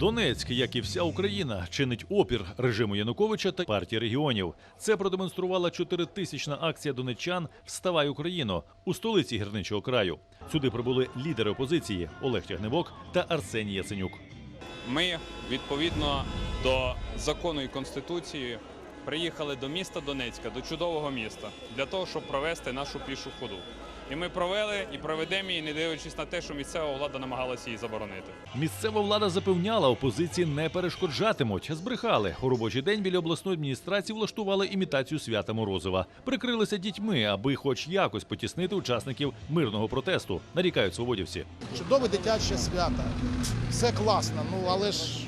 Донецьк, як і вся Україна, чинить опір режиму Януковича та партії регіонів. Це продемонструвала чотиритисячна акція донеччан Вставай Україно у столиці гірничого краю. Сюди прибули лідери опозиції Олег Тягнебок та Арсеній Яценюк. Ми відповідно до закону і конституції приїхали до міста Донецька, до чудового міста, для того, щоб провести нашу пішу ходу. І ми провели і проведемо її, не дивлячись на те, що місцева влада намагалася її заборонити. Місцева влада запевняла, опозиції не перешкоджатимуть. Збрехали у робочий день біля обласної адміністрації влаштували імітацію свята Морозова. Прикрилися дітьми, аби хоч якось потіснити учасників мирного протесту. Нарікають свободівці. Чудове дитяче свято. Все класно. Ну але ж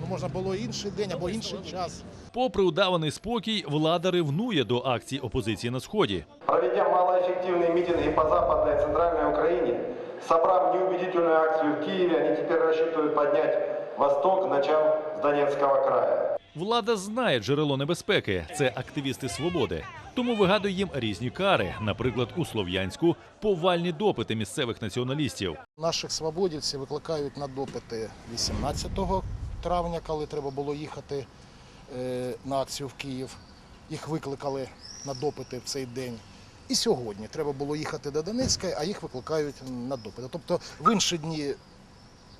ну, можна було інший день або інший час. Попри удаваний спокій, влада ревнує до акцій опозиції на сході Проведя малоэффективные митинги по Западной и Центральной Украине, собрав неубедительную акцию в Киеве, они теперь рассчитывают поднять Восток, начав с Донецкого края. Влада знає джерело небезпеки це активісти свободи. Тому вигадує їм різні кари, наприклад, у Слов'янську повальні допити місцевих націоналістів. Наших свободівців викликають на допити 18 травня, коли треба було їхати е, на акцію в Київ. Їх викликали на допити в цей день. І сьогодні треба було їхати до Донецька, а їх викликають на допити. Тобто в інші дні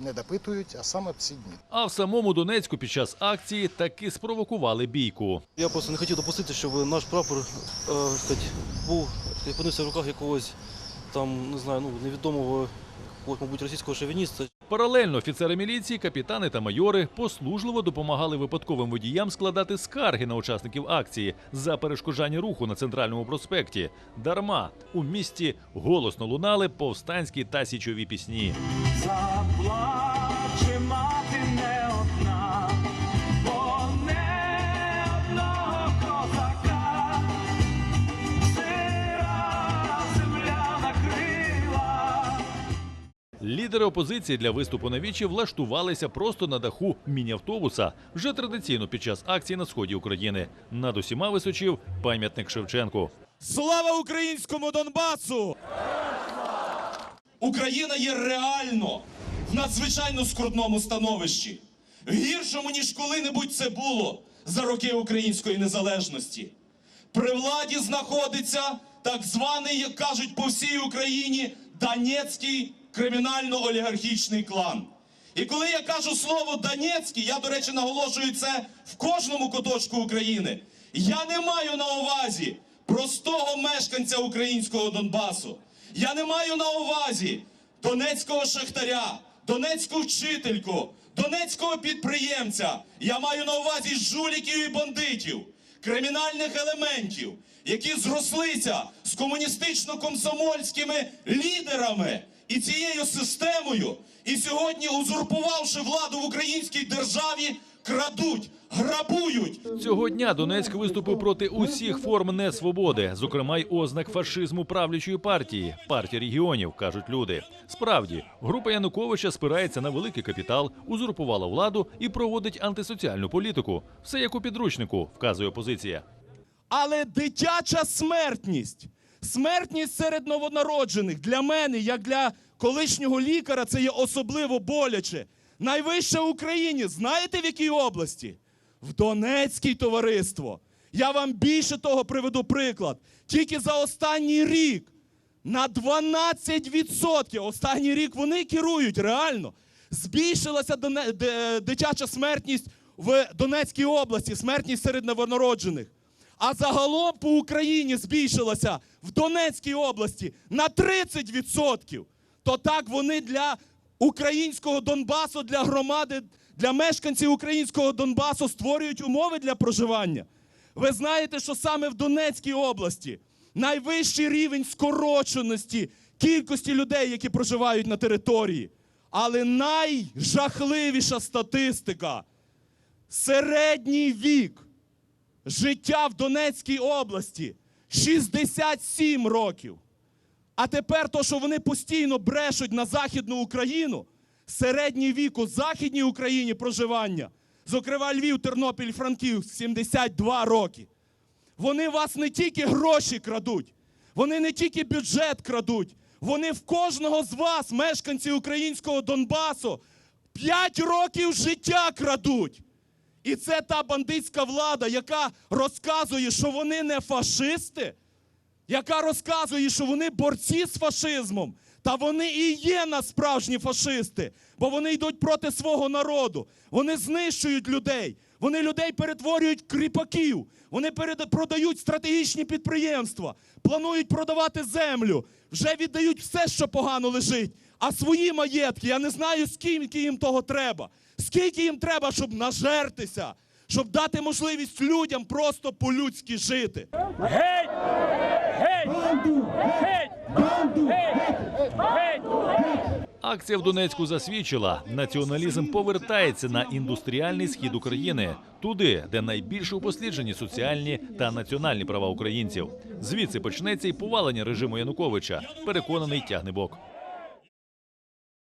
не допитують, а саме в ці дні. А в самому Донецьку під час акції таки спровокували бійку. Я просто не хотів допустити, щоб наш прапор е, був опинився в руках якогось там, не знаю, ну невідомого, мабуть, російського шовініста. Паралельно офіцери міліції, капітани та майори послужливо допомагали випадковим водіям складати скарги на учасників акції за перешкоджання руху на центральному проспекті. Дарма у місті голосно лунали повстанські та січові пісні. Лідери опозиції для виступу на вічі влаштувалися просто на даху міні-автобуса, вже традиційно під час акції на сході України. Над усіма височив пам'ятник Шевченку. Слава українському Донбасу! Україна є реально в надзвичайно скрутному становищі, гіршому ніж коли-небудь це було за роки української незалежності. При владі знаходиться так званий, як кажуть по всій Україні, Донецький кримінально-олігархічний клан. І коли я кажу слово Донецький, я, до речі, наголошую це в кожному куточку України. Я не маю на увазі простого мешканця українського Донбасу. Я не маю на увазі донецького шахтаря, донецьку вчительку, донецького підприємця. Я маю на увазі жуліків і бандитів, кримінальних елементів, які зрослися з комуністично-комсомольськими лідерами і цією системою, і сьогодні, узурпувавши владу в українській державі, крадуть, грабують, Цього дня Донецьк виступив проти усіх форм несвободи, зокрема й ознак фашизму правлячої партії, партії регіонів, кажуть люди. Справді, група Януковича спирається на великий капітал, узурпувала владу і проводить антисоціальну політику. Все як у підручнику, вказує опозиція. Але дитяча смертність, смертність серед новонароджених для мене, як для колишнього лікаря, це є особливо боляче. Найвища в Україні, знаєте в якій області? В Донецькій товариство. Я вам більше того приведу приклад. Тільки за останній рік на 12% останній рік вони керують реально. Збільшилася дитяча смертність в Донецькій області, смертність серед новонароджених. А загалом по Україні збільшилася в Донецькій області на 30%. То так вони для українського Донбасу, для громади, для мешканців українського Донбасу створюють умови для проживання. Ви знаєте, що саме в Донецькій області найвищий рівень скороченості кількості людей, які проживають на території. Але найжахливіша статистика середній вік життя в Донецькій області 67 років. А тепер то, що вони постійно брешуть на Західну Україну, середній вік у Західній Україні проживання, зокрема Львів, Тернопіль, Франківськ, 72 роки. Вони вас не тільки гроші крадуть, вони не тільки бюджет крадуть, вони в кожного з вас, мешканців українського Донбасу, П'ять років життя крадуть. І це та бандитська влада, яка розказує, що вони не фашисти, яка розказує, що вони борці з фашизмом. Та вони і є насправжні фашисти, бо вони йдуть проти свого народу. Вони знищують людей. Вони людей перетворюють кріпаків. Вони продають стратегічні підприємства, планують продавати землю, вже віддають все, що погано лежить. А свої маєтки, я не знаю, скільки їм того треба. Скільки їм треба, щоб нажертися, щоб дати можливість людям просто по-людськи жити. Акція в Донецьку засвідчила, націоналізм повертається на індустріальний схід України, туди, де найбільше упосліджені соціальні та національні права українців. Звідси почнеться й повалення режиму Януковича. Переконаний тягнебок.